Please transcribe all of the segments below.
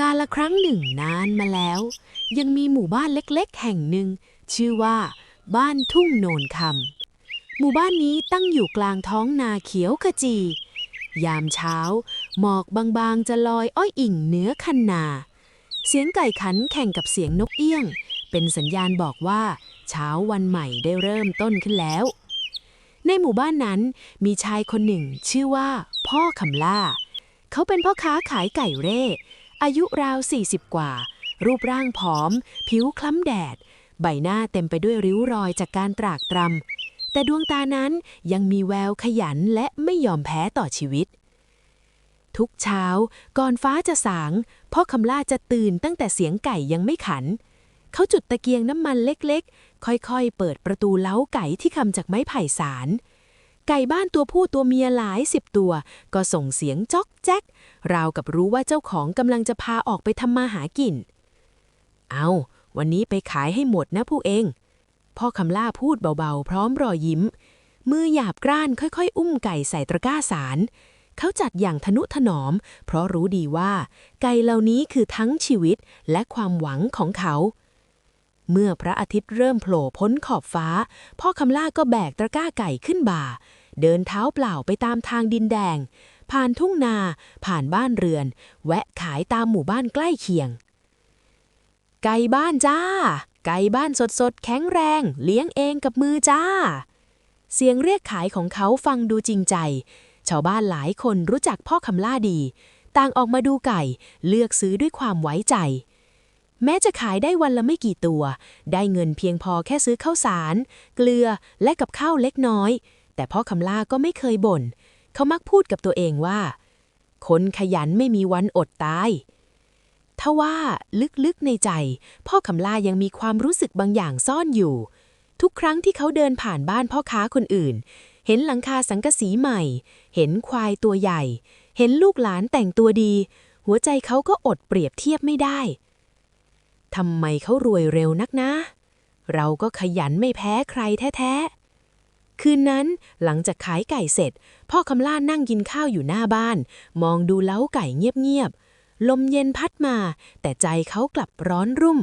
กาลครั้งหนึ่งนานมาแล้ว ยังมีหมู่บ้านเล็กๆ แห่งหนึ่ง ชื่อว่า บ้านทุ่งโนนคำหมู่บ้านนี้ตั้งอยู่กลางท้องนาเขียวขจี ยามเช้า หมอกบางๆ จะลอยอ้อยอิ่งเหนือคันนา เสียงไก่ขันแข่งกับเสียงนกเอี้ยง เป็นสัญญาณบอกว่า เช้าวันใหม่ได้เริ่มต้นขึ้นแล้ว ในหมู่บ้านนั้นมีชายคนหนึ่งชื่อว่า พ่อคำล่า เขาเป็นพ่อค้าขายไก่เร่ อายุราว 40 กว่า รูปร่างผอม ผิวคล้ำแดด ใบหน้าเต็มไปด้วยริ้วรอยจากการตรากตรำ แต่ดวงตานั้นยังมีแววขยันและไม่ยอมแพ้ต่อชีวิต ทุกเช้า ก่อนฟ้าจะสาง พ่อคำล่าจะตื่นตั้งแต่เสียงไก่ยังไม่ขัน เขาจุดตะเกียงน้ำมันเล็กๆ ค่อยๆ เปิดประตูเล้าไก่ที่ทำจากไม้ไผ่สาร ไก่บ้านตัวผู้ตัวเมียหลายสิบตัว ก็ส่งเสียงจ๊อกแจ๊กราวกับรู้ว่าเจ้าของกำลังจะพาออกไปทำมาหากิน เอาวันนี้ไปขายให้หมดนะผู้เอง พ่อคำล่าพูดเบาๆ พร้อมรอยยิ้ม มือหยาบกร้านค่อยๆ อุ้มไก่ใส่ตะกร้าสาร เขาจัดอย่างทนุถนอม เพราะรู้ดีว่า ไก่เหล่านี้คือทั้งชีวิตและความหวังของเขา เมื่อพระอาทิตย์เริ่มโผล่พ้นขอบฟ้า พ่อคำล่าก็แบกตะกร้าไก่ขึ้นบ่า เดินเท้าเปล่าไปตามทางดินแดง ผ่านทุ่งนา ผ่านบ้านเรือน แวะขายตามหมู่บ้านใกล้เคียง ไก่บ้านจ้า ไก่บ้านสดๆแข็งแรง เลี้ยงเองกับมือจ้า เสียงเรียกขายของเขาฟังดูจริงใจ ชาวบ้านหลายคนรู้จักพ่อคำล่าดี ต่างออกมาดูไก่ เลือกซื้อด้วยความไว้ใจ แม้จะขายได้วันละไม่กี่ตัว ได้เงินเพียงพอแค่ซื้อข้าวสาร เกลือและกับข้าวเล็กน้อย แต่พ่อคำล่าก็ไม่เคยบ่น เขามักพูดกับตัวเองว่า คนขยันไม่มีวันอดตายทว่าลึกๆในใจ พ่อคำล่ายังมีความรู้สึกบางอย่างซ่อนอยู่ ทุกครั้งที่เขาเดินผ่านบ้านพ่อค้าคนอื่น เห็นหลังคาสังกะสีใหม่ เห็นควายตัวใหญ่ เห็นลูกหลานแต่งตัวดี หัวใจเขาก็อดเปรียบเทียบไม่ได้ ทำไมเขารวยเร็วนักนะ เราก็ขยันไม่แพ้ใครแท้ๆ คืนนั้นหลังจากขายไก่เสร็จ พ่อคำล่านั่งกินข้าวอยู่หน้าบ้าน มองดูเล้าไก่เงียบๆ ลมเย็นพัดมา แต่ใจเขากลับร้อนรุ่ม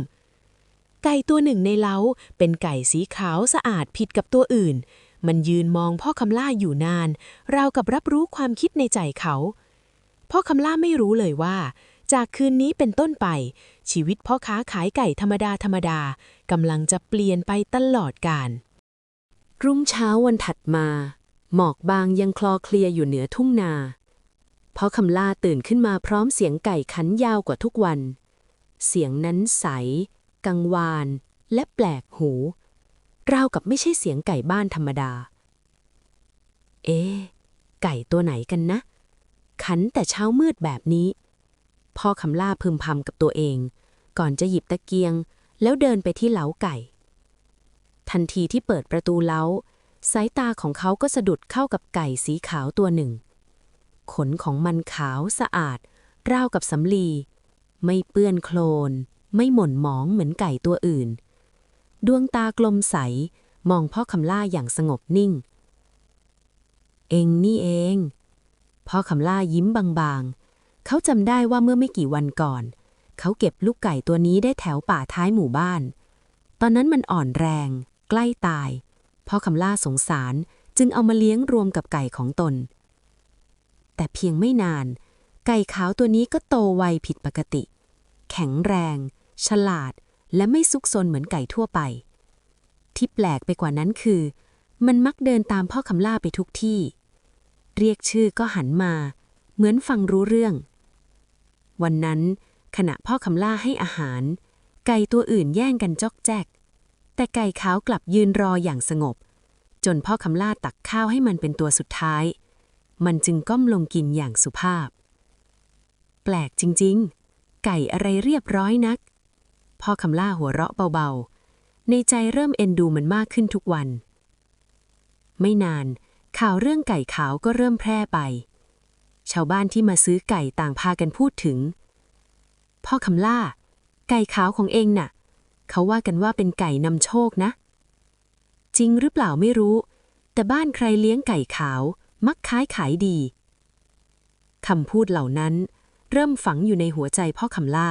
ไก่ตัวหนึ่งในเล้าเป็นไก่สีขาวสะอาดผิดกับตัวอื่น มันยืนมองพ่อคำล่าอยู่นาน ราวกับรับรู้ความคิดในใจเขา พ่อคำล่าไม่รู้เลยว่า จากคืนนี้เป็นต้นไป ชีวิตพ่อค้าขายไก่ธรรมดาธรรมดากำลังจะเปลี่ยนไปตลอดกาลรุ่งเช้าวันถัดมา หมอกบางยังคลอเคลียอยู่เหนือทุ่งนาพ่อคำล่าตื่นขึ้นมาพร้อมเสียงไก่ขันยาวกว่าทุกวัน เสียงนั้นใส กังวาน และแปลกหู ราวกับไม่ใช่เสียงไก่บ้านธรรมดา เอ๊ะไก่ตัวไหนกันนะ ขันแต่เช้ามืดแบบนี้ พ่อคำล่าพึมพำกับตัวเอง ก่อนจะหยิบตะเกียง แล้วเดินไปที่เล้าไก่ ทันทีที่เปิดประตูเล้า สายตาของเขาก็สะดุดเข้ากับไก่สีขาวตัวหนึ่ง ขนของมันขาวสะอาด ราวกับสำลี ไม่เปื้อนโคลน ไม่หม่นหมองเหมือนไก่ตัวอื่น ดวงตากลมใส มองพ่อคำล่าอย่างสงบนิ่ง เองนี่เอง พ่อคำล่ายิ้มบางๆ เขาจำได้ว่าเมื่อไม่กี่วันก่อน เขาเก็บลูกไก่ตัวนี้ได้แถวป่าท้ายหมู่บ้าน ตอนนั้นมันอ่อนแรง ใกล้ตายพ่อคำล่าสงสารจึงเอามาเลี้ยงรวมกับไก่ของตน แต่เพียงไม่นาน ไก่ขาวตัวนี้ก็โตไวผิดปกติ แข็งแรง ฉลาด และไม่ซุกซนเหมือนไก่ทั่วไป ที่แปลกไปกว่านั้นคือ มันมักเดินตามพ่อคำล่าไปทุกที่ เรียกชื่อก็หันมา เหมือนฟังรู้เรื่อง วันนั้น ขณะพ่อคำล่าให้อาหาร ไก่ตัวอื่นแย่งกันจอกแจก แต่ไก่ขาวกลับยืนรออย่างสงบ จนพ่อคำล่าตักข้าวให้มันเป็นตัวสุดท้าย มันจึงก้มลงกินอย่างสุภาพ แปลกจริง ๆ ไก่อะไรเรียบร้อยนัก พ่อคำล่าหัวเราะเบาๆ ในใจเริ่มเอ็นดูมันมากขึ้นทุกวัน ไม่นานข่าวเรื่องไก่ขาวก็เริ่มแพร่ไป ชาวบ้านที่มาซื้อไก่ต่างพากันพูดถึง พ่อคำล่า ไก่ขาวของเองน่ะ เขาว่ากันว่าเป็นไก่นำโชคนะ จริงหรือเปล่าไม่รู้ แต่บ้านใครเลี้ยงไก่ขาว มักค้ายขายดีคำพูดเหล่านั้น เริ่มฝังอยู่ในหัวใจพ่อคำล่า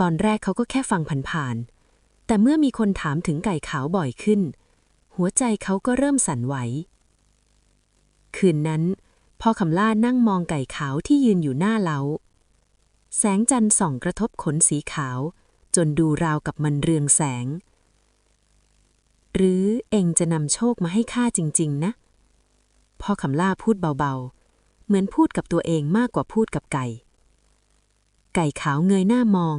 ตอนแรกเขาก็แค่ฟังผ่านๆแต่เมื่อมีคนถามถึงไก่ขาวบ่อยขึ้น หัวใจเขาก็เริ่มสั่นไหว คืนนั้น พ่อคำล่านั่งมองไก่ขาวที่ยืนอยู่หน้าเล้า แสงจันทร์ส่องกระทบขนสีขาว จนดูราวกับมันเรืองแสง หรือเองจะนำโชคมาให้ข้าจริง ๆ นะ พ่อคำล่าพูดเบาๆ เหมือนพูดกับตัวเองมากกว่าพูดกับไก่ ไก่ขาวเงยหน้ามอง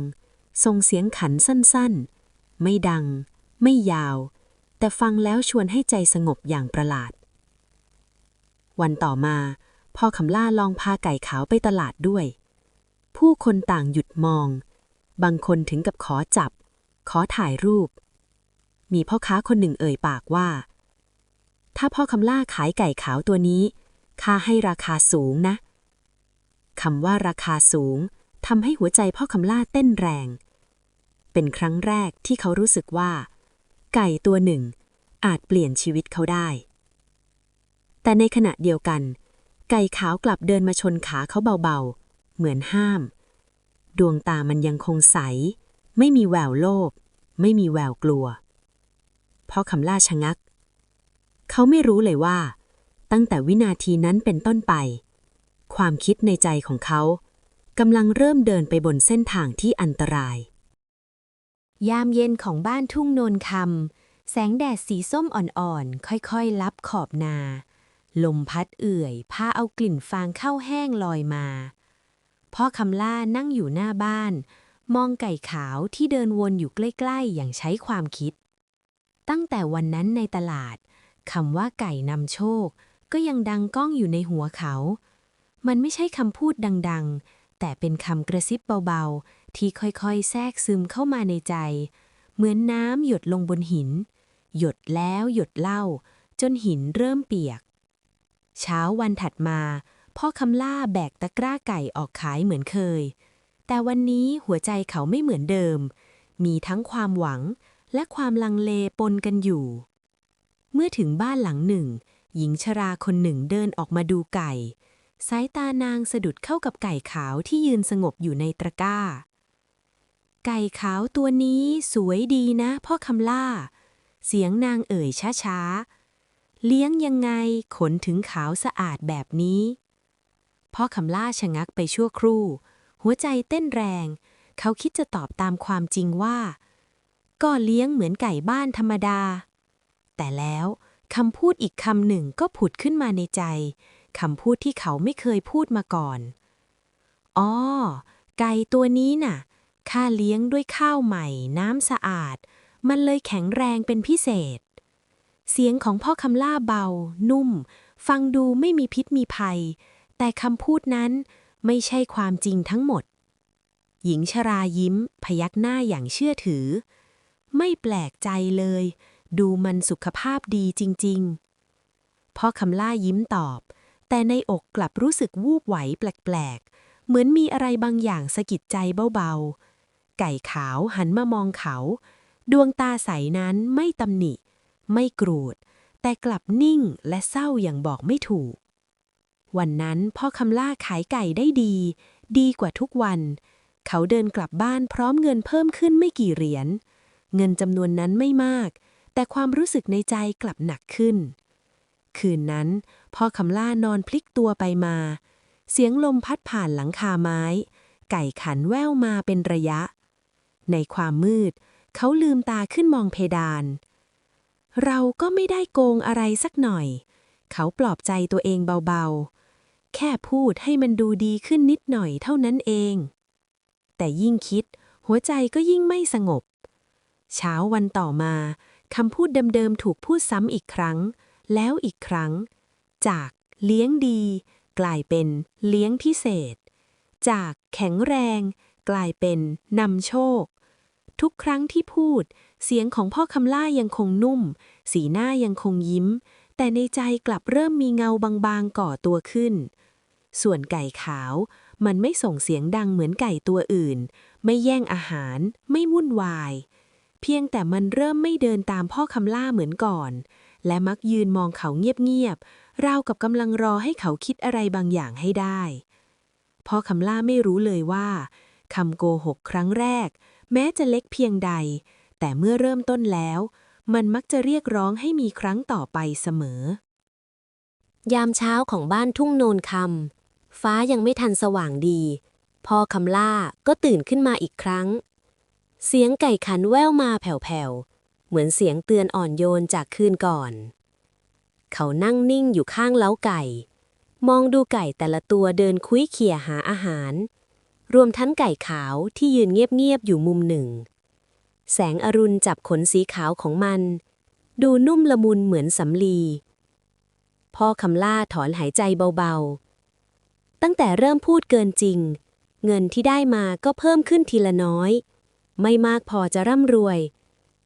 ส่งเสียงขันสั้นๆ ไม่ดัง ไม่ยาว แต่ฟังแล้วชวนให้ใจสงบอย่างประหลาดวันต่อมา พ่อคำล่าลองพาไก่ขาวไปตลาดด้วย ผู้คนต่างหยุดมอง บางคนถึงกับขอจับ ขอถ่ายรูป มีพ่อค้าคนหนึ่งเอ่ยปากว่า ถ้าพ่อคำล่าขายไก่ขาวตัวนี้ข้าให้ราคาสูงนะคำว่าราคาสูงทำให้หัวใจพ่อคำล่าเต้นแรง เป็นครั้งแรกที่เขารู้สึกว่า ไก่ตัวหนึ่งอาจเปลี่ยนชีวิตเขาได้ แต่ในขณะเดียวกัน ไก่ขาวกลับเดินมาชนขาเขาเบาๆ เหมือนห้าม ดวงตามันยังคงใส ไม่มีแววโลภ ไม่มีแววกลัว เพ่อคำล่าชะงัก เขาไม่รู้เลยว่า ตั้งแต่วินาทีนั้นเป็นต้นไป ความคิดในใจของเขากำลังเริ่มเดินไปบนเส้นทางที่อันตราย ยามเย็นของบ้านทุ่งโนนคำแสงแดดสีส้มอ่อนๆ ค่อยๆ ลับขอบนา ลมพัดเอื่อยพาเอากลิ่นฟางเข้าแห้งลอยมา พ่อคำล่านั่งอยู่หน้าบ้าน มองไก่ขาวที่เดินวนอยู่ใกล้ๆ อย่างใช้ความคิด ตั้งแต่วันนั้นในตลาดคำว่าไก่นำโชค ก็ยังดังก้องอยู่ในหัวเขา มันไม่ใช่คำพูดดังๆ แต่เป็นคำกระซิบเบาๆ ที่ค่อยๆ แทรกซึมเข้ามาในใจ เหมือนน้ำหยดลงบนหิน หยดแล้วหยดเล่า จนหินเริ่มเปียก เช้าวันถัดมา พ่อคำล่าแบกตะกร้าไก่ออกขายเหมือนเคย แต่วันนี้หัวใจเขาไม่เหมือนเดิม มีทั้งความหวังและความลังเลปนกันอยู่ เมื่อถึงบ้านหลังหนึ่ง หญิงชราคนหนึ่งเดินออกมาดูไก่ สายตานางสะดุดเข้ากับไก่ขาวที่ยืนสงบอยู่ในตะกร้า ไก่ขาวตัวนี้สวยดีนะพ่อคำล่า เสียงนางเอ่ยช้าๆ เลี้ยงยังไงขนถึงขาวสะอาดแบบนี้พ่อคำล่าชะงักไปชั่วครู่ หัวใจเต้นแรง เขาคิดจะตอบตามความจริงว่า ก็เลี้ยงเหมือนไก่บ้านธรรมดา แต่แล้วคำพูดอีกคำหนึ่งก็ผุดขึ้นมาในใจคำพูดที่เขาไม่เคยพูดมาก่อนอ๋อไก่ตัวนี้น่ะข้าเลี้ยงด้วยข้าวใหม่น้ำสะอาด มันเลยแข็งแรงเป็นพิเศษ เสียงของพ่อคำล่าเบา นุ่ม ฟังดูไม่มีพิษมีภัย แต่คำพูดนั้นไม่ใช่ความจริงทั้งหมด หญิงชรายิ้ม พยักหน้าอย่างเชื่อถือ ไม่แปลกใจเลย ดูมันสุขภาพดีจริง ๆ พ่อคำล่ายิ้มตอบ แต่ในอกกลับรู้สึกวูบไหวแปลก ๆ เหมือนมีอะไรบางอย่างสะกิดใจเบา ๆ ไก่ขาวหันมามองเขา ดวงตาใสนั้นไม่ตำหนิ ไม่กรูด แต่กลับนิ่งและเศร้าอย่างบอกไม่ถูก วันนั้นพ่อคำล่าขายไก่ได้ดี ดีกว่าทุกวัน เขาเดินกลับบ้านพร้อมเงินเพิ่มขึ้นไม่กี่เหรียญ เงินจำนวนนั้นไม่มาก แต่ความรู้สึกในใจกลับหนักขึ้น คืนนั้น พ่อคำล่านอนพลิกตัวไปมา เสียงลมพัดผ่านหลังคาไม้ ไก่ขันแว่วมาเป็นระยะ ในความมืด เขาลืมตาขึ้นมองเพดาน เราก็ไม่ได้โกงอะไรสักหน่อย เขาปลอบใจตัวเองเบาๆ แค่พูดให้มันดูดีขึ้นนิดหน่อยเท่านั้นเอง แต่ยิ่งคิด หัวใจก็ยิ่งไม่สงบ เช้าวันต่อมาคำพูดเดิมๆถูกพูดซ้ำอีกครั้ง แล้วอีกครั้ง จากเลี้ยงดี กลายเป็นเลี้ยงพิเศษ จากแข็งแรง กลายเป็นนำโชค ทุกครั้งที่พูด เสียงของพ่อคำล่ายังคงนุ่ม สีหน้ายังคงยิ้ม แต่ในใจกลับเริ่มมีเงาบางๆก่อตัวขึ้น ส่วนไก่ขาว มันไม่ส่งเสียงดังเหมือนไก่ตัวอื่น ไม่แย่งอาหาร ไม่วุ่นวาย เพียงแต่มันเริ่มไม่เดินตามพ่อคำล่าเหมือนก่อน และมักยืนมองเขาเงียบๆราวกับกำลังรอให้เขาคิดอะไรบางอย่างให้ได้พ่อคำล่าไม่รู้เลยว่าคำโกหกครั้งแรก แม้จะเล็กเพียงใด แต่เมื่อเริ่มต้นแล้ว มันมักจะเรียกร้องให้มีครั้งต่อไปเสมอ ยามเช้าของบ้านทุ่งโนนคำฟ้ายังไม่ทันสว่างดี พ่อคำล่าก็ตื่นขึ้นมาอีกครั้ง เสียงไก่ขันแว่วมาแผ่วๆ เหมือนเสียงเตือนอ่อนโยนจากคืนก่อน เขานั่งนิ่งอยู่ข้างเล้าไก่ มองดูไก่แต่ละตัวเดินคุ้ยเขี่ยหาอาหาร รวมทั้งไก่ขาวที่ยืนเงียบๆอยู่มุมหนึ่ง แสงอรุณจับขนสีขาวของมัน ดูนุ่มละมุนเหมือนสำลี พ่อคำล่าถอนหายใจเบาๆ ตั้งแต่เริ่มพูดเกินจริง เงินที่ได้มาก็เพิ่มขึ้นทีละน้อย ไม่มากพอจะร่ำรวย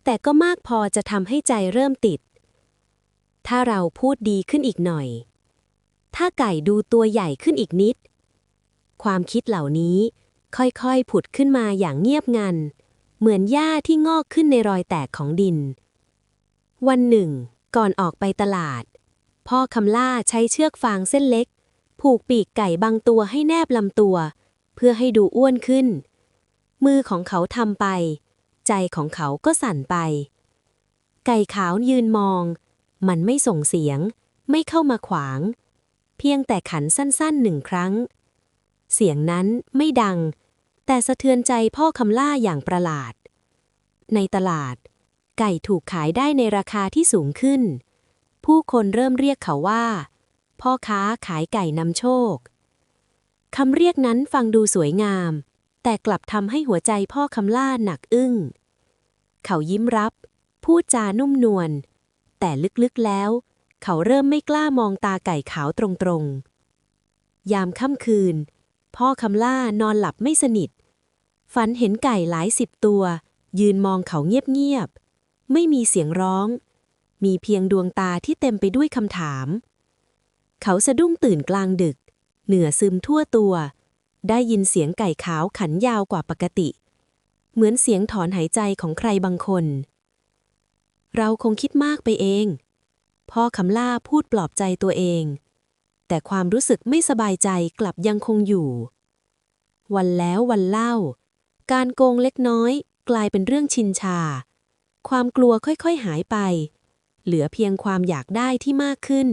แต่ก็มากพอจะทำให้ใจเริ่มติด ถ้าเราพูดดีขึ้นอีกหน่อย ถ้าไก่ดูตัวใหญ่ขึ้นอีกนิด ความคิดเหล่านี้ค่อยๆ ผุดขึ้นมาอย่างเงียบงัน เหมือนหญ้าที่งอกขึ้นในรอยแตกของดิน วันหนึ่ง ก่อนออกไปตลาด พ่อคำล่าใช้เชือกฟางเส้นเล็ก ผูกปีกไก่บางตัวให้แนบลำตัว เพื่อให้ดูอ้วนขึ้น มือของเขาทำไป ใจของเขาก็สั่นไป ไก่ขาวยืนมอง มันไม่ส่งเสียง ไม่เข้ามาขวาง เพียงแต่ขันสั้นๆหนึ่งครั้ง เสียงนั้นไม่ดัง แต่สะเทือนใจพ่อคำล่าอย่างประหลาด ในตลาด ไก่ถูกขายได้ในราคาที่สูงขึ้น ผู้คนเริ่มเรียกเขาว่า พ่อค้าขายไก่นำโชคคำเรียกนั้นฟังดูสวยงาม แต่กลับทำให้หัวใจพ่อคำล่าหนักอึ้ง เขายิ้มรับ พูดจานุ่มนวล แต่ลึกๆแล้ว เขาเริ่มไม่กล้ามองตาไก่ขาวตรงๆ ยามค่ำคืน พ่อคำล่านอนหลับไม่สนิท ฝันเห็นไก่หลายสิบตัว ยืนมองเขาเงียบๆ ไม่มีเสียงร้อง มีเพียงดวงตาที่เต็มไปด้วยคำถาม เขาสะดุ้งตื่นกลางดึก เหนือซึมทั่วตัว ได้ยินเสียงไก่ขาวขันยาวกว่าปกติ เหมือนเสียงถอนหายใจของใครบางคน เราคงคิดมากไปเอง พ่อคำล่าพูดปลอบใจตัวเอง แต่ความรู้สึกไม่สบายใจกลับยังคงอยู่วันแล้ววันเล่า การโกงเล็กน้อย กลายเป็นเรื่องชินชา ความกลัวค่อยๆหายไป เหลือเพียงความอยากได้ที่มากขึ้น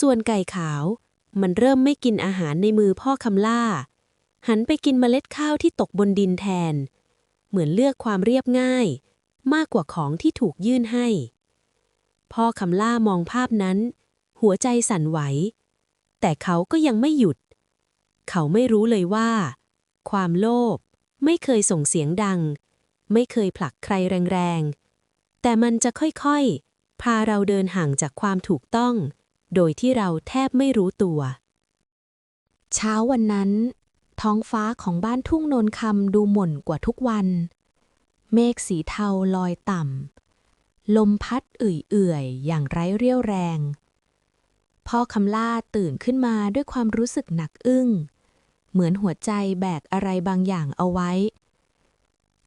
ส่วนไก่ขาว มันเริ่มไม่กินอาหารในมือพ่อคำล่า หันไปกินเมล็ดข้าวที่ตกบนดินแทน เหมือนเลือกความเรียบง่าย มากกว่าของที่ถูกยื่นให้ พ่อคำล่ามองภาพนั้น หัวใจสั่นไหว แต่เขาก็ยังไม่หยุด เขาไม่รู้เลยว่า ความโลภ ไม่เคยส่งเสียงดัง ไม่เคยผลักใครแรงๆ แต่มันจะค่อยๆ พาเราเดินห่างจากความถูกต้อง โดยที่เราแทบไม่รู้ตัว เช้าวันนั้น ท้องฟ้าของบ้านทุ่งโนนคำดูหม่นกว่าทุกวัน เมฆสีเทาลอยต่ำ ลมพัดเอื่อยๆ อย่างไร้เรี่ยวแรง พ่อคำล่าตื่นขึ้นมาด้วยความรู้สึกหนักอึ้ง เหมือนหัวใจแบกอะไรบางอย่างเอาไว้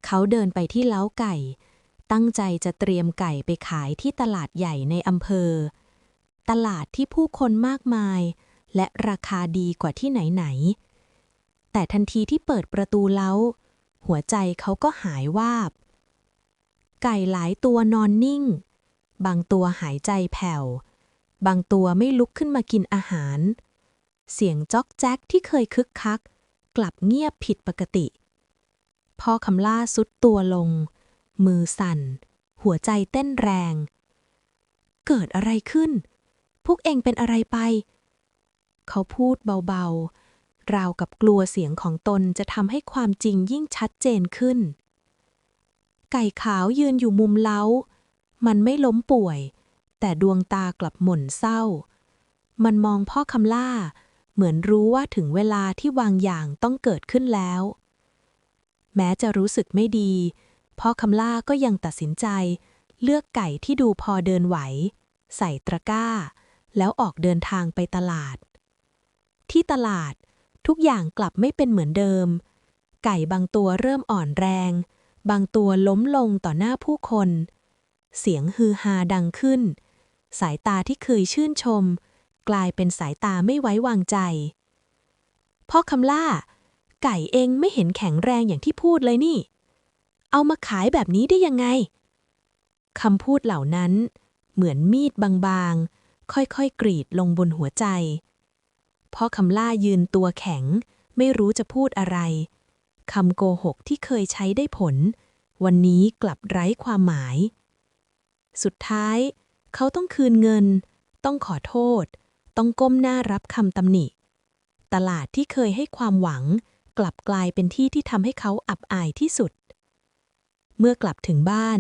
เขาเดินไปที่เล้าไก่ ตั้งใจจะเตรียมไก่ไปขายที่ตลาดใหญ่ในอำเภอ ตลาดที่ผู้คนมากมาย และราคาดีกว่าที่ไหนๆ แต่ทันทีที่เปิดประตูเล้า หัวใจเขาก็หายวาบ ไก่หลายตัวนอนนิ่ง บางตัวหายใจแผ่ว บางตัวไม่ลุกขึ้นมากินอาหาร เสียงจ๊อกแจ๊กที่เคยคึกคัก กลับเงียบผิดปกติ พ่อคำล่าสุดตัวลง มือสั่น หัวใจเต้นแรง เกิดอะไรขึ้น พวกเองเป็นอะไรไป เขาพูดเบาๆ ราวกับกลัวเสียงของตนจะทำให้ความจริงยิ่งชัดเจนขึ้น ไก่ขาวยืนอยู่มุมเล้า มันไม่ล้มป่วย แต่ดวงตากลับหม่นเศร้า มันมองพ่อคำล่า เหมือนรู้ว่าถึงเวลาที่วางอย่างต้องเกิดขึ้นแล้ว แม้จะรู้สึกไม่ดีพ่อคำล่าก็ยังตัดสินใจ เลือกไก่ที่ดูพอเดินไหว ใส่ตะกร้า แล้วออกเดินทางไปตลาด ที่ตลาดทุกอย่างกลับไม่เป็นเหมือนเดิม ไก่บางตัวเริ่มอ่อนแรง บางตัวล้มลงต่อหน้าผู้คน เสียงฮือฮาดังขึ้น สายตาที่เคยชื่นชม กลายเป็นสายตาไม่ไว้วางใจ พ่อคำล่า ไก่เองไม่เห็นแข็งแรงอย่างที่พูดเลยนี่ เอามาขายแบบนี้ได้ยังไงคำพูดเหล่านั้น เหมือนมีดบางๆ ค่อยๆ กรีดลงบนหัวใจ พ่อคำล่ายืนตัวแข็ง ไม่รู้จะพูดอะไรคำโกหกที่เคยใช้ได้ผล วันนี้กลับไร้ความหมาย สุดท้าย เขาต้องคืนเงิน ต้องขอโทษ ต้องก้มหน้ารับคำตำหนิ ตลาดที่เคยให้ความหวัง กลับกลายเป็นที่ที่ทำให้เขาอับอายที่สุด เมื่อกลับถึงบ้าน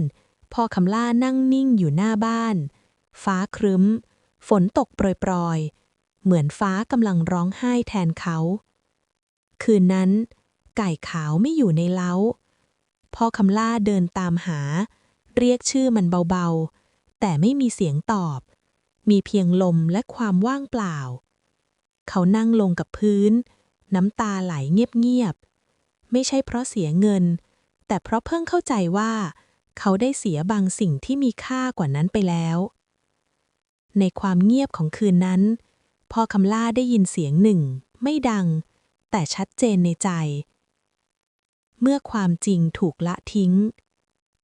พ่อคำล่านั่งนิ่งอยู่หน้าบ้าน ฟ้าครึ้ม ฝนตกโปรยๆ เหมือนฟ้ากำลังร้องไห้แทนเขา คืนนั้น ไก่ขาวไม่อยู่ในเล้า พ่อคำล่าเดินตามหา เรียกชื่อมันเบาๆ แต่ไม่มีเสียงตอบ มีเพียงลมและความว่างเปล่า เขานั่งลงกับพื้น น้ำตาไหลเงียบๆ ไม่ใช่เพราะเสียเงิน แต่เพราะเพิ่งเข้าใจว่า เขาได้เสียบางสิ่งที่มีค่ากว่านั้นไปแล้ว ในความเงียบของคืนนั้น พ่อคำล่าได้ยินเสียงหนึ่ง ไม่ดัง แต่ชัดเจนในใจ เมื่อความจริงถูกละทิ้ง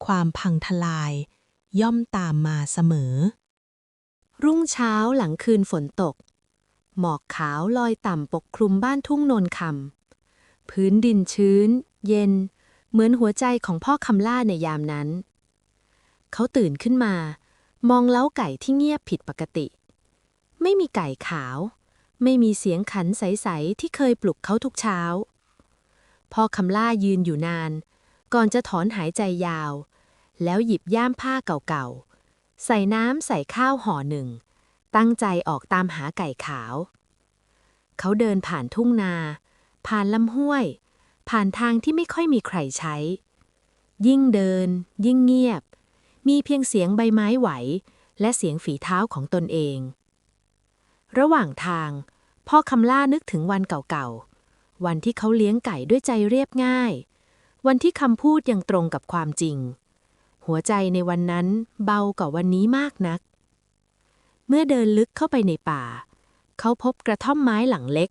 ความพังทลายย่อมตามมาเสมอ รุ่งเช้าหลังคืนฝนตก หมอกขาวลอยต่ำปกคลุมบ้านทุ่งนนคำพื้นดินชื้น เย็น เหมือนหัวใจของพ่อคำล่าในยามนั้น เขาตื่นขึ้นมา มองเล้าไก่ที่เงียบผิดปกติ ไม่มีไก่ขาว ไม่มีเสียงขันใส ๆ ที่เคยปลุกเขาทุกเช้า พ่อคำล่ายืนอยู่นาน ก่อนจะถอนหายใจยาว แล้วหยิบย่ามผ้าเก่าๆ ใส่น้ำใส่ข้าวห่อหนึ่ง ตั้งใจออกตามหาไก่ขาว เขาเดินผ่านทุ่งนา ผ่านลำห้วย ผ่านทางที่ไม่ค่อยมีใครใช้ ยิ่งเดิน ยิ่งเงียบ มีเพียงเสียงใบไม้ไหว และเสียงฝีเท้าของตนเอง ระหว่างทาง พ่อคำล่านึกถึงวันเก่าๆ วันที่เขาเลี้ยงไก่ด้วยใจเรียบง่าย วันที่คำพูดยังตรงกับความจริง หัวใจในวันนั้นเบากว่าวันนี้มากนัก เมื่อเดินลึกเข้าไปในป่า เขาพบกระท่อมไม้หลังเล็ก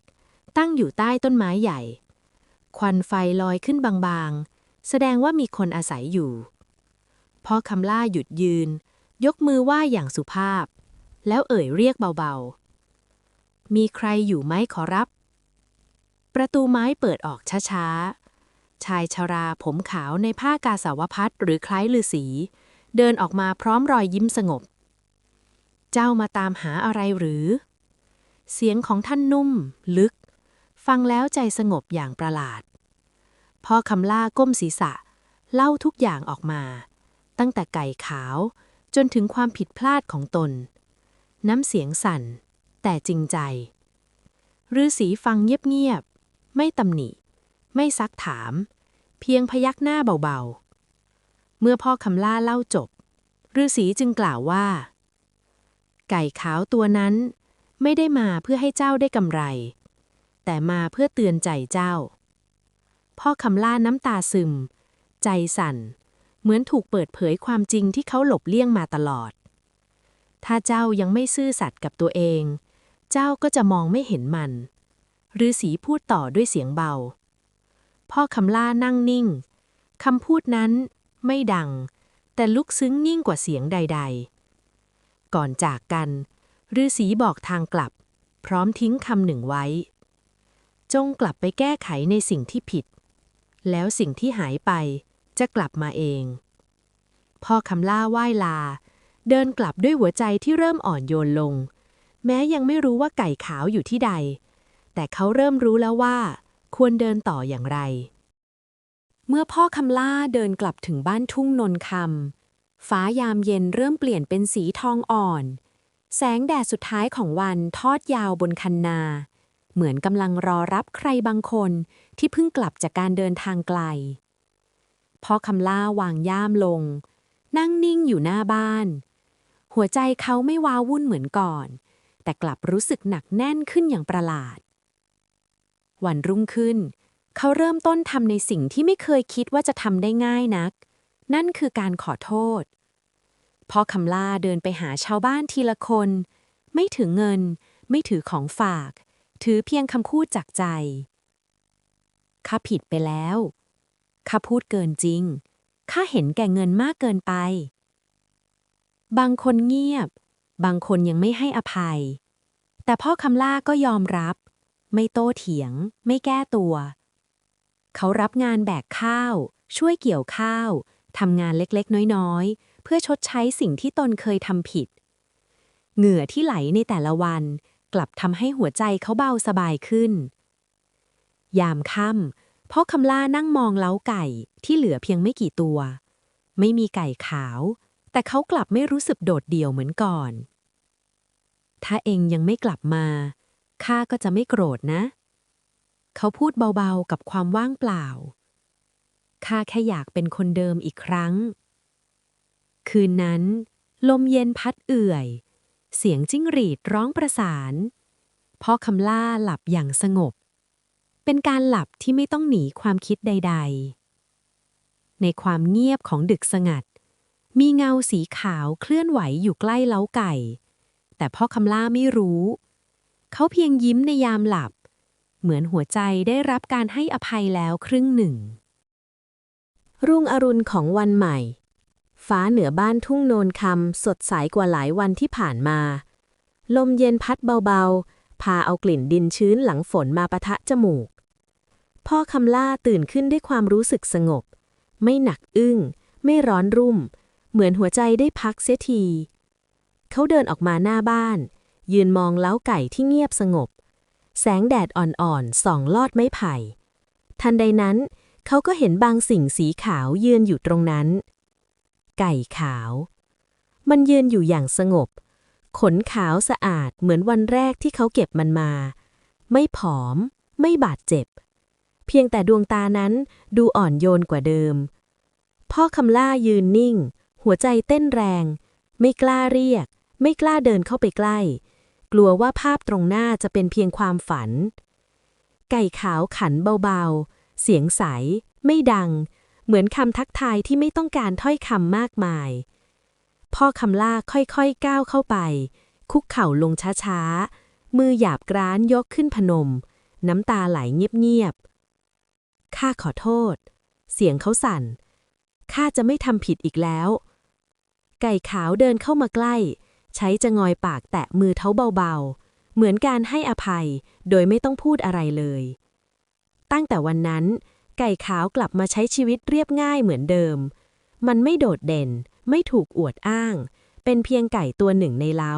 ตั้งอยู่ใต้ต้นไม้ใหญ่ ควันไฟลอยขึ้นบางๆ แสดงว่ามีคนอาศัยอยู่พอคำล่าหยุดยืน ยกมือไหว้อย่างสุภาพ แล้วเอ่ยเรียกเบาๆ มีใครอยู่ไหมขอรับ ประตูไม้เปิดออกช้าๆ ชายชราผมขาวในผ้ากาสาวพัดหรือคล้ายฤาษีเดินออกมาพร้อมรอยยิ้มสงบ เจ้ามาตามหาอะไรหรือ เสียงของท่านนุ่ม ลึก ฟังแล้วใจสงบอย่างประหลาด พ่อคำล่าก้มศีรษะ เล่าทุกอย่างออกมา ตั้งแต่ไก่ขาวจนถึงความผิดพลาดของตน น้ำเสียงสั่น แต่จริงใจฤาษีฟังเงียบๆไม่ตำหนิ ไม่ซักถาม เพียงพยักหน้าเบาๆ เมื่อพ่อคำล่าเล่าจบฤาษีจึงกล่าวว่า ไก่ขาวตัวนั้นไม่ได้มาเพื่อให้เจ้าได้กำไร แต่มาเพื่อเตือนใจเจ้า พ่อคำล่าน้ำตาซึม ใจสั่น เหมือนถูกเปิดเผยความจริงที่เขาหลบเลี่ยงมาตลอด ถ้าเจ้ายังไม่ซื่อสัตย์กับตัวเอง เจ้าก็จะมองไม่เห็นมันฤาษีพูดต่อด้วยเสียงเบา พ่อคำล่านั่งนิ่ง คำพูดนั้นไม่ดัง แต่ลุกซึ้งยิ่งกว่าเสียงใด ๆ ก่อนจากกันฤาษีบอกทางกลับ พร้อมทิ้งคำหนึ่งไว้ จงกลับไปแก้ไขในสิ่งที่ผิด แล้วสิ่งที่หายไปจะกลับมาเอง พ่อคำล่าไหว้ลา เดินกลับด้วยหัวใจที่เริ่มอ่อนโยนลง แม้ยังไม่รู้ว่าไก่ขาวอยู่ที่ใด แต่เขาเริ่มรู้แล้วว่า ควรเดินต่ออย่างไร เมื่อพ่อคำล่าเดินกลับถึงบ้านทุ่งนนคำฟ้ายามเย็นเริ่มเปลี่ยนเป็นสีทองอ่อน แสงแดดสุดท้ายของวันทอดยาวบนคันนา เหมือนกำลังรอรับใครบางคนที่เพิ่งกลับจากการเดินทางไกล พ่อคำล่าวางย่ามลง นั่งนิ่งอยู่หน้าบ้าน หัวใจเขาไม่ว้าวุ่นเหมือนก่อน แต่กลับรู้สึกหนักแน่นขึ้นอย่างประหลาด วันรุ่งขึ้น เขาเริ่มต้นทำในสิ่งที่ไม่เคยคิดว่าจะทำได้ง่ายนัก นั่นคือการขอโทษพ่อคำล่าเดินไปหาชาวบ้านทีละคน ไม่ถือเงิน ไม่ถือของฝาก ถือเพียงคำพูดจากใจ ข้าผิดไปแล้ว ข้าพูดเกินจริง ข้าเห็นแก่เงินมากเกินไป บางคนเงียบ บางคนยังไม่ให้อภัย แต่พ่อคำล่าก็ยอมรับ ไม่โต้เถียง ไม่แก้ตัว เขารับงานแบกข้าว ช่วยเกี่ยวข้าวทำงานเล็กๆ น้อยๆ เพื่อชดใช้สิ่งที่ตนเคยทำผิด เหงื่อที่ไหลในแต่ละวัน กลับทำให้หัวใจเขาเบาสบายขึ้น ยามค่ำพ่อคำล่านั่งมองเล้าไก่ที่เหลือเพียงไม่กี่ตัว ไม่มีไก่ขาว แต่เขากลับไม่รู้สึกโดดเดี่ยวเหมือนก่อน ถ้าเองยังไม่กลับมา ข้าก็จะไม่โกรธนะ เขาพูดเบาๆกับความว่างเปล่า ข้าแค่อยากเป็นคนเดิมอีกครั้ง คืนนั้น ลมเย็นพัดเอื่อย เสียงจิ้งหรีดร้องประสานพ่อคำล่าหลับอย่างสงบ เป็นการหลับที่ไม่ต้องหนีความคิดใด ๆ ในความเงียบของดึกสงัด มีเงาสีขาวเคลื่อนไหวอยู่ใกล้เล้าไก่ แต่พ่อคำล่าไม่รู้ เขาเพียงยิ้มในยามหลับ เหมือนหัวใจได้รับการให้อภัยแล้วครึ่งหนึ่ง รุ่งอรุณของวันใหม่ ฟ้าเหนือบ้านทุ่งโนนคำสดใสกว่าหลายวันที่ผ่านมา ลมเย็นพัดเบาๆ พาเอากลิ่นดินชื้นหลังฝนมาปะทะจมูก พ่อคำล่าตื่นขึ้นด้วยความรู้สึกสงบ ไม่หนักอึ้ง ไม่ร้อนรุ่ม เหมือนหัวใจได้พักเสียที เขาเดินออกมาหน้าบ้าน ยืนมองเล้าไก่ที่เงียบสงบ แสงแดดอ่อนๆส่องลอดไม้ไผ่ ทันใดนั้น เขาก็เห็นบางสิ่งสีขาวยืนอยู่ตรงนั้น ไก่ขาว มันยืนอยู่อย่างสงบ ขนขาวสะอาดเหมือนวันแรกที่เขาเก็บมันมา ไม่ผอม ไม่บาดเจ็บ เพียงแต่ดวงตานั้นดูอ่อนโยนกว่าเดิม พ่อคำล่ายืนนิ่ง หัวใจเต้นแรง ไม่กล้าเรียกไม่กล้าเดินเข้าไปใกล้ กลัวว่าภาพตรงหน้าจะเป็นเพียงความฝัน ไก่ขาวขันเบาๆ เสียงใส ไม่ดัง เหมือนคำทักทายที่ไม่ต้องการถ้อยคำมากมาย พ่อคำล่าค่อยๆก้าวเข้าไป คุกเข่าลงช้าๆ มือหยาบกร้านยกขึ้นพนม น้ำตาไหลเงียบๆข้าขอโทษ เสียงเขาสั่นข้าจะไม่ทำผิดอีกแล้ว ไก่ขาวเดินเข้ามาใกล้ ใช้จะงอยปากแตะมือเท้าเบาๆ เหมือนการให้อภัยโดยไม่ต้องพูดอะไรเลย ตั้งแต่วันนั้น ไก่ขาวกลับมาใช้ชีวิตเรียบง่ายเหมือนเดิม มันไม่โดดเด่น ไม่ถูกอวดอ้าง เป็นเพียงไก่ตัวหนึ่งในเล้า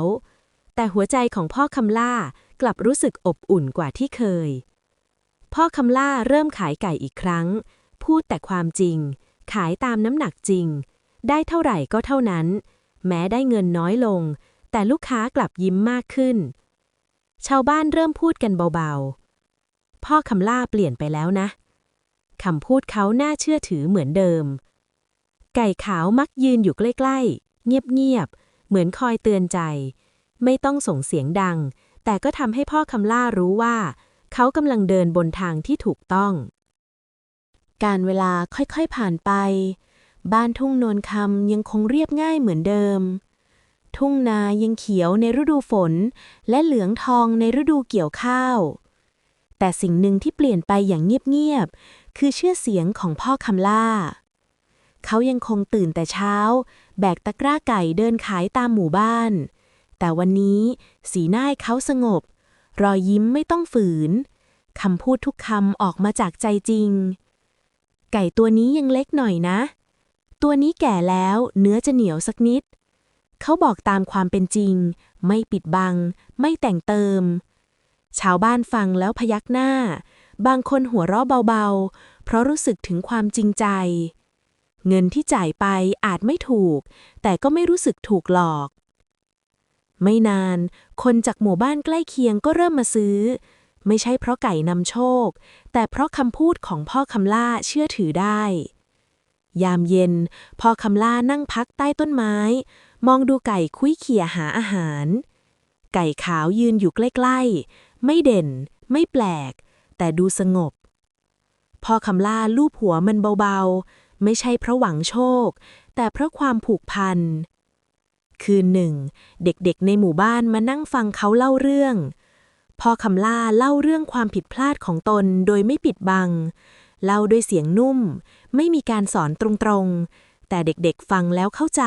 แต่หัวใจของพ่อคำล่ากลับรู้สึกอบอุ่นกว่าที่เคย พ่อคำล่าเริ่มขายไก่อีกครั้ง พูดแต่ความจริง ขายตามน้ำหนักจริง ได้เท่าไหร่ก็เท่านั้น แม้ได้เงินน้อยลง แต่ลูกค้ากลับยิ้มมากขึ้น ชาวบ้านเริ่มพูดกันเบาๆ พ่อคำล่าเปลี่ยนไปแล้วนะคำพูดเขาน่าเชื่อถือเหมือนเดิม ไก่ขาวมักยืนอยู่ใกล้ๆ เงียบๆ เหมือนคอยเตือนใจ ไม่ต้องส่งเสียงดัง แต่ก็ทำให้พ่อคำล่ารู้ว่า เขากำลังเดินบนทางที่ถูกต้อง การเวลาค่อยๆผ่านไป บ้านทุ่งโนนคำยังคงเรียบง่ายเหมือนเดิม ทุ่งนายังเขียวในฤดูฝน และเหลืองทองในฤดูเกี่ยวข้าว แต่สิ่งหนึ่งที่เปลี่ยนไปอย่างเงียบๆ คือเชื่อเสียงของพ่อคำล่า เขายังคงตื่นแต่เช้า แบกตะกร้าไก่เดินขายตามหมู่บ้าน แต่วันนี้สีหน้าเขาสงบ รอยยิ้มไม่ต้องฝืนคำพูดทุกคำออกมาจากใจจริง ไก่ตัวนี้ยังเล็กหน่อยนะ ตัวนี้แก่แล้วเนื้อจะเหนียวสักนิด เขาบอกตามความเป็นจริง ไม่ปิดบัง ไม่แต่งเติม ชาวบ้านฟังแล้วพยักหน้า บางคนหัวเราะเบาๆ เพราะรู้สึกถึงความจริงใจ เงินที่จ่ายไปอาจไม่ถูก แต่ก็ไม่รู้สึกถูกหลอก ไม่นาน คนจากหมู่บ้านใกล้เคียงก็เริ่มมาซื้อ ไม่ใช่เพราะไก่นำโชค แต่เพราะคำพูดของพ่อคำล่าเชื่อถือได้ ยามเย็น พอคำล่านั่งพักใต้ต้นไม้ มองดูไก่คุยเขี่ยหาอาหาร ไก่ขาวยืนอยู่ใกล้ๆ ไม่เด่น ไม่แปลก แต่ดูสงบ พอคำล่าลูบหัวมันเบาๆ ไม่ใช่เพราะหวังโชค แต่เพราะความผูกพัน คืนหนึ่ง เด็กๆในหมู่บ้านมานั่งฟังเขาเล่าเรื่อง พอคำล่าเล่าเรื่องความผิดพลาดของตนโดยไม่ปิดบัง เล่าด้วยเสียงนุ่ม ไม่มีการสอนตรงๆ แต่เด็กๆฟังแล้วเข้าใจ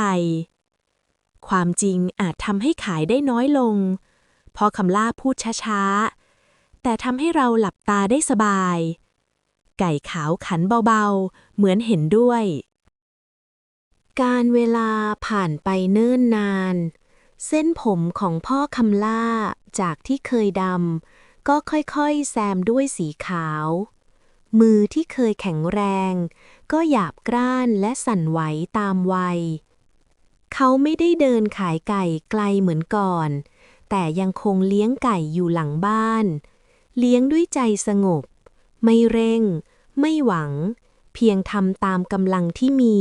ความจริงอาจทำให้ขายได้น้อยลงพ่อคำล่าพูดช้าๆ แต่ทำให้เราหลับตาได้สบาย ไก่ขาวขันเบาๆ เหมือนเห็นด้วย การเวลาผ่านไปเนิ่นนาน เส้นผมของพ่อคำล่าจากที่เคยดำก็ค่อยๆ แซมด้วยสีขาว มือที่เคยแข็งแรง ก็หยาบกร้านและสั่นไหวตามวัย เขาไม่ได้เดินขายไก่ไกลเหมือนก่อน แต่ยังคงเลี้ยงไก่อยู่หลังบ้าน เลี้ยงด้วยใจสงบ ไม่เร่ง ไม่หวัง เพียงทำตามกำลังที่มี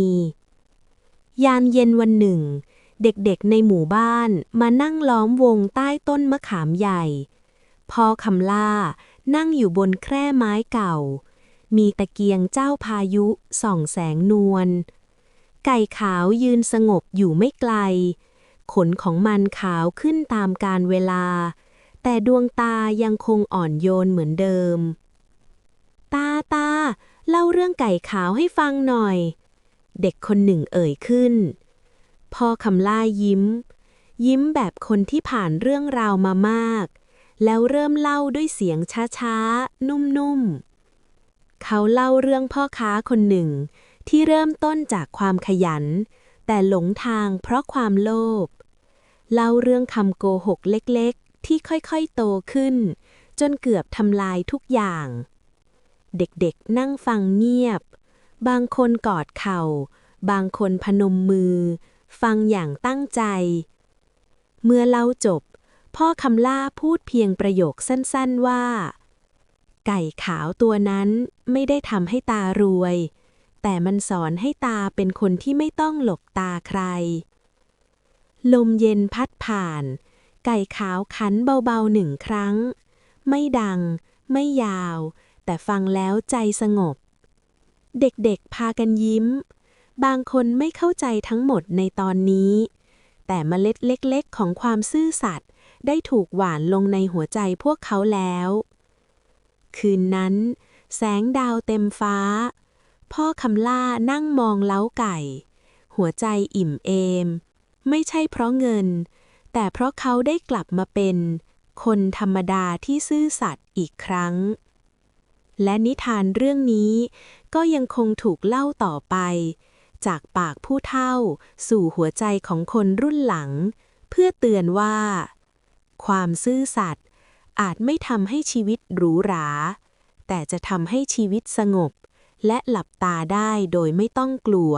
ยามเย็นวันหนึ่ง เด็กๆในหมู่บ้านมานั่งล้อมวงใต้ต้นมะขามใหญ่ พอคำล่านั่งอยู่บนแคร่ไม้เก่า มีตะเกียงเจ้าพายุส่องแสงนวล ไก่ขาวยืนสงบอยู่ไม่ไกล ขนของมันขาวขึ้นตามการเวลา แต่ดวงตายังคงอ่อนโยนเหมือนเดิม ตาตาเล่าเรื่องไก่ขาวให้ฟังหน่อย เด็กคนหนึ่งเอ่ยขึ้น พ่อคำล่ายิ้ม ยิ้มแบบคนที่ผ่านเรื่องราวมามาก แล้วเริ่มเล่าด้วยเสียงช้าๆ นุ่มๆ เขาเล่าเรื่องพ่อค้าคนหนึ่ง ที่เริ่มต้นจากความขยัน แต่หลงทางเพราะความโลภเล่าเรื่องคำโกหกเล็กๆ ที่ค่อยๆโตขึ้น จนเกือบทำลายทุกอย่าง เด็กๆนั่งฟังเงียบ บางคนกอดเข่า บางคนพนมมือ ฟังอย่างตั้งใจ เมื่อเล่าจบ พ่อคำล่าพูดเพียงประโยคสั้นๆว่า ไก่ขาวตัวนั้นไม่ได้ทำให้ตารวย แต่มันสอนให้ตาเป็นคนที่ไม่ต้องหลบตาใคร ลมเย็นพัดผ่าน ไก่ขาวขันเบาๆหนึ่งครั้ง ไม่ดัง ไม่ยาว แต่ฟังแล้วใจสงบ เด็กๆพากันยิ้ม บางคนไม่เข้าใจทั้งหมดในตอนนี้ แต่เมล็ดเล็กๆ ของความซื่อสัตย์ได้ถูกหว่านลงในหัวใจพวกเขาแล้ว คืนนั้น แสงดาวเต็มฟ้า พ่อคำล่านั่งมองเล้าไก่ หัวใจอิ่มเอม ไม่ใช่เพราะเงิน แต่เพราะเขาได้กลับมาเป็น คนธรรมดาที่ซื่อสัตย์อีกครั้ง และนิทานเรื่องนี้ ก็ยังคงถูกเล่าต่อไป จากปากผู้เฒ่า สู่หัวใจของคนรุ่นหลัง เพื่อเตือนว่า ความซื่อสัตย์ อาจไม่ทำให้ชีวิตหรูหรา แต่จะทำให้ชีวิตสงบ และหลับตาได้โดยไม่ต้องกลัว